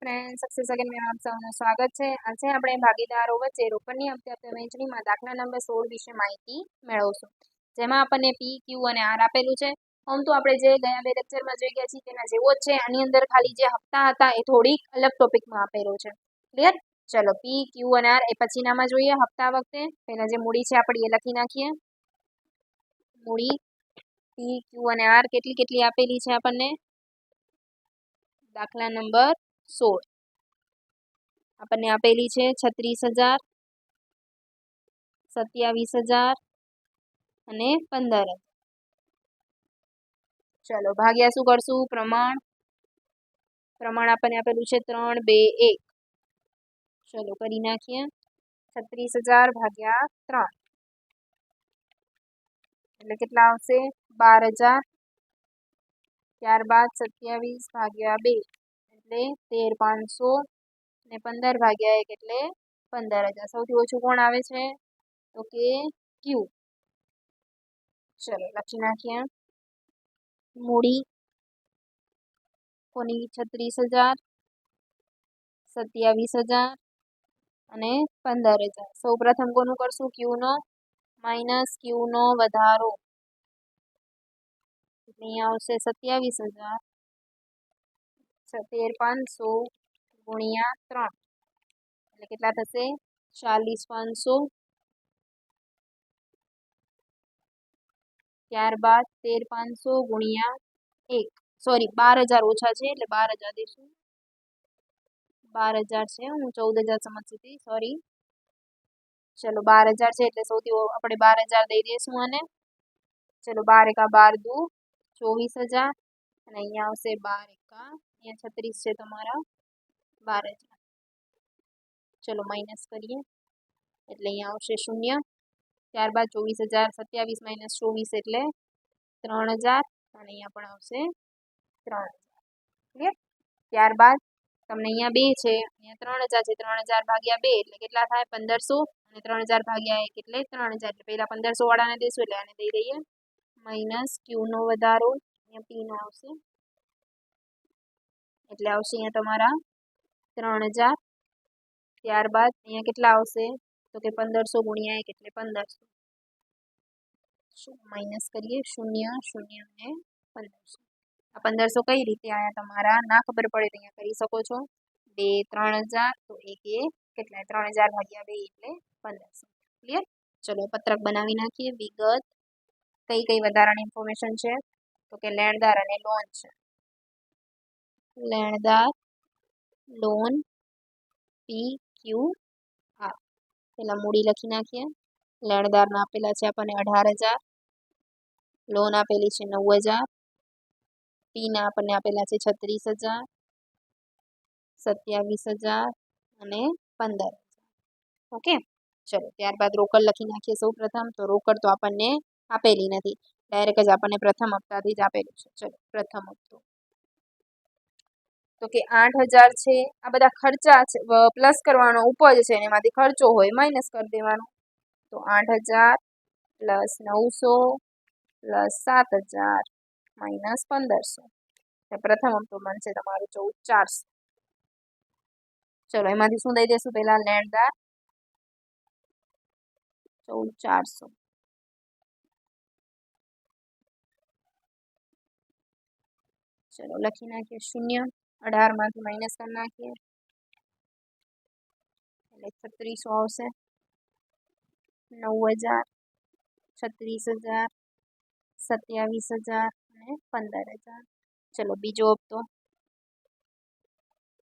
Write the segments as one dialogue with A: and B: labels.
A: Friend success અગેનમાં આપ સૌનું સ્વાગત છે। આજે આપણે ભાગીદારો વચ્ચે રોકડની હપ્તે વહેંચણીમાં દાખલા નંબર સોળ વિશે માહિતી મેળવશું। જેમાં આપણને પી ક્યુ અને આર આપેલું છે। આમ તો આપણે જે ગયા બે લેક્ચરમાં જોઈ ગયા છીએ, તેના જેવો જ છે। આની અંદર ખાલી જે હપ્તા હતા, એ થોડીક અલગ ટોપિકમાં આપેલો છે। ક્લિયર ચલો પી ક્યુ અને આર એ પછીનામાં જોઈએ હપ્તા વખતે। પહેલાં જે મૂડી છે, આપણી એ લખી નાખીએ। મૂડી પી ક્યુ અને આર કેટલી કેટલી આપેલી છે આપણને? દાખલા નંબર સોળ આપણને આપેલી છે છત્રીસ હજાર, સત્યાવીસ હજાર અને પંદર ચલો, ભાગ્યા શું કરશું? પ્રમાણ. પ્રમાણ આપણને આપેલું છે ત્રણ, બે, એક. ચલો, કરી નાખીએ. છત્રીસ હજાર ભાગ્યા ત્રણ. એટલે કેટલા આવશે? બાર હજાર. ત્યારબાદ સત્યાવીસ ભાગ્યા બે. એટલે તેર પાંચસો ને પંદર ભાગ્યા એક એટલે પંદર હજાર. સૌથી ઓછું કોણ આવે છે? તો કે ક્યુ. ચલો, લખી નાખીએ. મૂડી કોની? છત્રીસ હજાર, સત્યાવીસ હજાર અને પંદર હજાર. સૌ પ્રથમ કોનું કરશું? ક્યુનો માઇનસ ક્યુનો વધારો. અહીંયા આવશે સત્યાવીસ હજાર. તેર પાંચસો ગુણ્યા ત્રણ. એટલે કેટલા થશે? ચાલીસ, પાંચસો. ત્યારબાદ તેર, પાંચસો ગુણ્યા એક. સોરી બાર હજાર ઓછા છે, એટલે બાર હજાર દઈશું બાર હજાર છે, હું ચૌદ હજાર સમજતી હતી સોરી ચલો, બાર હજાર છે, એટલે સૌથી આપણે બાર હજાર દઈ દઈશું અને ચલો, બાર એકા બાર દુ, ચોવીસ હજાર. અને અહીંયા આવશે બાર એકા અહીંયા છત્રીસ છે તમારા બાર હજાર ચલો માઇનસ કરીએ એટલે અહીંયા આવશે શૂન્ય ત્યારબાદ ચોવીસ હજાર સત્યાવીસ માઇનસ ચોવીસ એટલે ત્રણ હજાર અને અહીંયા પણ આવશે ત્રણ હજાર ક્લિયર ત્યારબાદ તમને અહીંયા બે છે અહીંયા ત્રણ હજાર છે ત્રણ હજાર ભાગ્યા બે એટલે કેટલા થાય પંદરસો અને ત્રણ હજાર ભાગ્યા એક એટલે ત્રણ હજાર એટલે પહેલાં પંદરસો વાળાને દઈશું એટલે આને દઈ દઈએ માઇનસ ક્યુનો વધારો અહીંયા પીનો આવશે એટલે આવશે અહીંયા તમારા ત્રણ હજાર. ત્યારબાદ અહીંયા કેટલા આવશે? તો કે પંદરસો ગુણ્યા એક એટલે પંદરસો. માઇનસ કરીએ? શૂન્ય શૂન્ય અને પંદરસો. આ પંદરસો કઈ રીતે આયા તમારા? ના ખબર પડે તો અહીંયા કરી શકો છો. બે, ત્રણ હજાર, તો એક એ કેટલા? ત્રણ હજાર ભાગ્યા બે એટલે પંદરસો. ક્લિયર ચલો પત્રક બનાવી નાખીએ. વિગત. કઈ કઈ વધારાની ઇન્ફોર્મેશન છે? તો કે લેણદાર અને લોન છે. લેણદાર લોન પી ક્યુ આર પેલા મૂડી લખી નાખીએ લેણદારના આપેલા છે આપણને અઢાર હજાર લોન આપેલી છે નવ હજાર પીના આપણને આપેલા છે છત્રીસ હજાર સત્યાવીસ હજાર અને પંદર હજાર ઓકે ચલો ત્યારબાદ રોકડ લખી નાખીએ સૌ પ્રથમ તો રોકડ તો આપણને આપેલી નથી ડાયરેક્ટ જ આપણને પ્રથમ હપ્તાથી જ આપેલું છે ચલો પ્રથમ હપ્તો તો કે આઠ હજાર છે, આ બધા ખર્ચા છે પ્લસ કરવાનો ઉપજ છે, એમાંથી ખર્ચો હોય માઇનસ કરી દેવાનો. તો આઠ હજાર પ્લસ નવસો પ્લસ સાત હજાર માઇનસ પંદરસો. પ્રથમ હપ્તો બનશે તમારું ચૌદ ચારસો. ચલો, એમાંથી શું દઈ દેશું પહેલાં લેણદાર ચૌદ ચારસો. ચલો, લખી નાખીએ શૂન્ય. અઢારમાંથી માઇનસ કરી નાખીએ. એટલે છત્રીસો આવશે. નવ હજાર છત્રીસ હજાર સત્યાવીસ હજાર અને પંદર હજાર ચલો બીજો હપ્તો.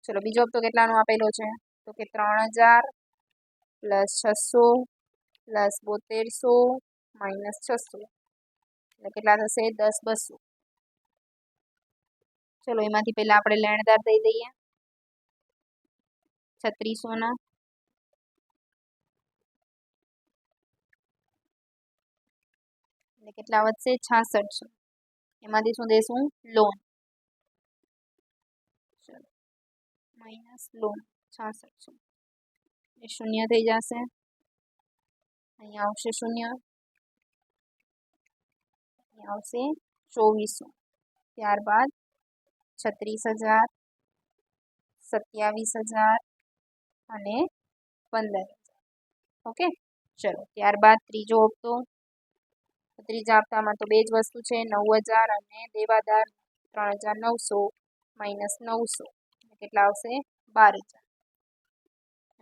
A: ચલો બીજો હપ્તો કેટલાનો આપેલો છે? તો કે ત્રણ હજાર પ્લસ છસો પ્લસ બોતેરસો માઇનસ છસો. એટલે કેટલા થશે? દસ બસો. ચલો, એમાંથી પહેલાં આપણે લેણદાર દઈ દઈએ. છત્રીસોના. એટલે કેટલા વધશે? છાસઠસો. એમાંથી શું દઈશું લોન. ચલો માઇનસ લોન, છાસઠસો. એ શૂન્ય થઈ જશે. અહીંયા આવશે શૂન્ય. અહીંયા આવશે ચોવીસો. ત્યારબાદ છત્રીસ હજાર, સત્યાવીસ હજાર અને પંદર ઓકે? ચલો, ત્યારબાદ ત્રીજો હપ્તો. ત્રીજા હપ્તામાં તો બે જ વસ્તુ છે, નવ હજાર અને દેવાદાર ત્રણ હજાર નવસો માઇનસ નવસો. કેટલા આવશે? બાર હજાર.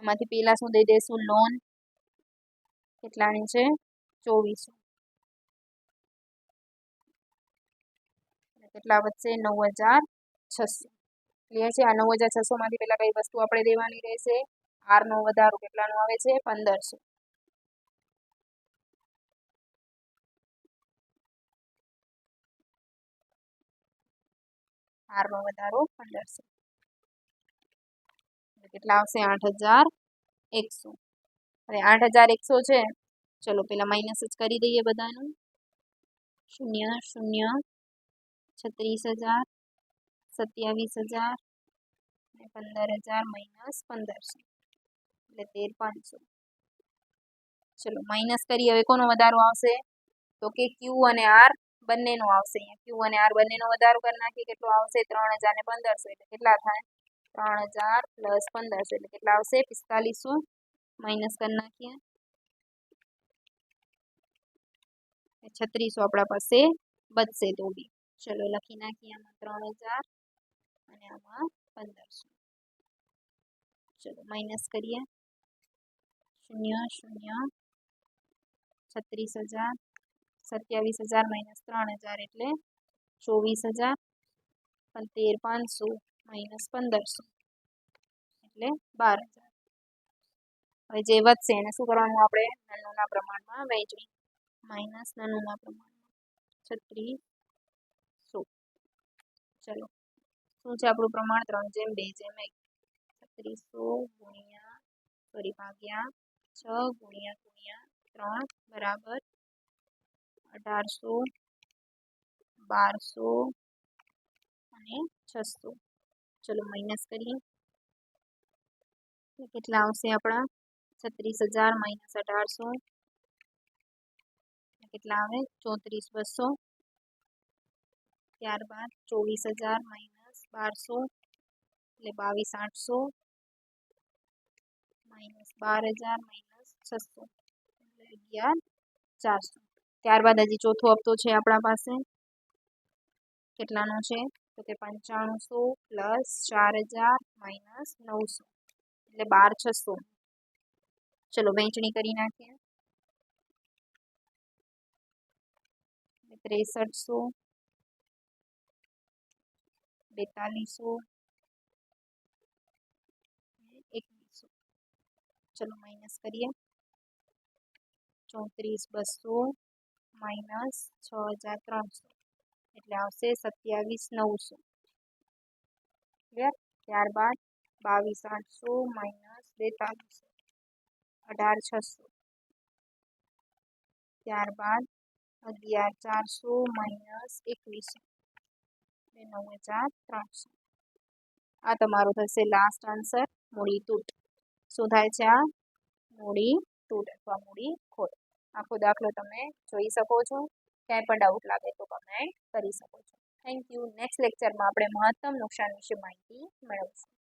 A: એમાંથી પહેલાં શું દઈ દઈશું? લોન. કેટલાની છે? ચોવીસો. કેટલા વધશે? નવ હજાર છસો ક્લિયર છે આ નવ હજાર છસોમાંથી પહેલાં કઈ વસ્તુ આપણે દેવાની રહેશે? આરનો વધારો કેટલાનો આવે છે? પંદરસો. આરનો વધારો પંદરસો. કેટલા આવશે? આઠ હજાર એકસો. હવે આઠ હજાર એકસો છે. ચલો પેલા માઇનસ જ કરી દઈએ બધાનું. શૂન્ય શૂન્ય, છત્રીસ હજાર. સત્યાવીસ હજાર અને પંદર હજાર માઇનસ પંદરસો એટલે તેર પાંચસો. ચલો માઇનસ કરી હવે કોનો વધારો આવશે? તો કે ક્યુ અને આર બંનેનો આવશે અહીંયા. ક્યુ અને આર બંનેનો વધારો કરી નાખીએ, કેટલો આવશે? ત્રણ હજાર ને પંદરસો. એટલે કેટલા થાય? ત્રણ હજાર પ્લસ પંદરસો. એટલે કેટલા આવશે? પિસ્તાલીસો માઇનસ કરી નાખીએ. છત્રીસો આપણા પાસે બચશે તો બી. ચલો, લખી નાખીએ આમાં ત્રણ હજાર. અને આમાં પંદરસો ચલો માઇનસ કરીએ શૂન્ય શૂન્ય છત્રીસ હજાર સત્યાવીસ હજાર માઇનસ ત્રણ હજાર એટલે ચોવીસ હજાર તેર પાંચસો માઇનસ પંદરસો એટલે બાર હજાર હવે જે વધશે એને શું કરવાનું આપણે નાનુના પ્રમાણમાં વહેંચવી માઇનસ નાનુના પ્રમાણમાં છત્રીસો ચલો શું છે આપણું પ્રમાણ? ત્રણ જેમ, બે જેમ, એક. છત્રીસો ગુણ્યા, સોરી, ભાગ્યા છ ગુણ્યા ગુણ્યા ત્રણ, બરાબર. અઢારસો, બારસો અને છસો. ચલો માઇનસ કરીએ. કેટલા આવશે આપણા? છત્રીસ હજાર માઇનસ અઢારસો. કેટલા આવે? ચોત્રીસ, બસો. ત્યારબાદ ચોવીસ હજાર માઇનસ બારસો એટલે બાવીસ આઠસો માઇનસ બાર હજાર માઇનસ છસો એટલે અગિયાર, ચારસો. ત્યારબાદ હજી ચોથો હપ્તો છે આપણા પાસે. કેટલાનો છે? તો કે પંચાણુંસો પ્લસ ચાર હજાર, માઇનસ નવસો. એટલે બાર, છસો. ચલો વહેંચણી કરી નાખીએ. ત્રેસઠસો. બેતાલીસો એકવીસો ચલો માઇનસ કરીએ ચોત્રીસ બસો માઇનસ છ હજાર ત્રણસો એટલે આવશે સત્યાવીસ નવસો। ક્લિયર ત્યારબાદ બાવીસ આઠસો માઇનસ બેતાલીસો, અઢાર છસો। ત્યારબાદ અગિયાર ચારસો માઇનસ એકવીસો। એટલે નવ હજાર ત્રણસો આ તમારો થશે લાસ્ટ આન્સર મૂડી તૂટ. શું થાય છે આ? મૂડી તૂટ અથવા મૂડી ખોટ. આખો દાખલો તમે જોઈ શકો છો. ક્યાંય પણ ડાઉટ લાગે તો કમેન્ટ કરી શકો છો. થેન્ક યુ નેક્સ્ટ લેક્ચરમાં આપણે મહત્તમ નુકસાન વિશે માહિતી મેળવશું.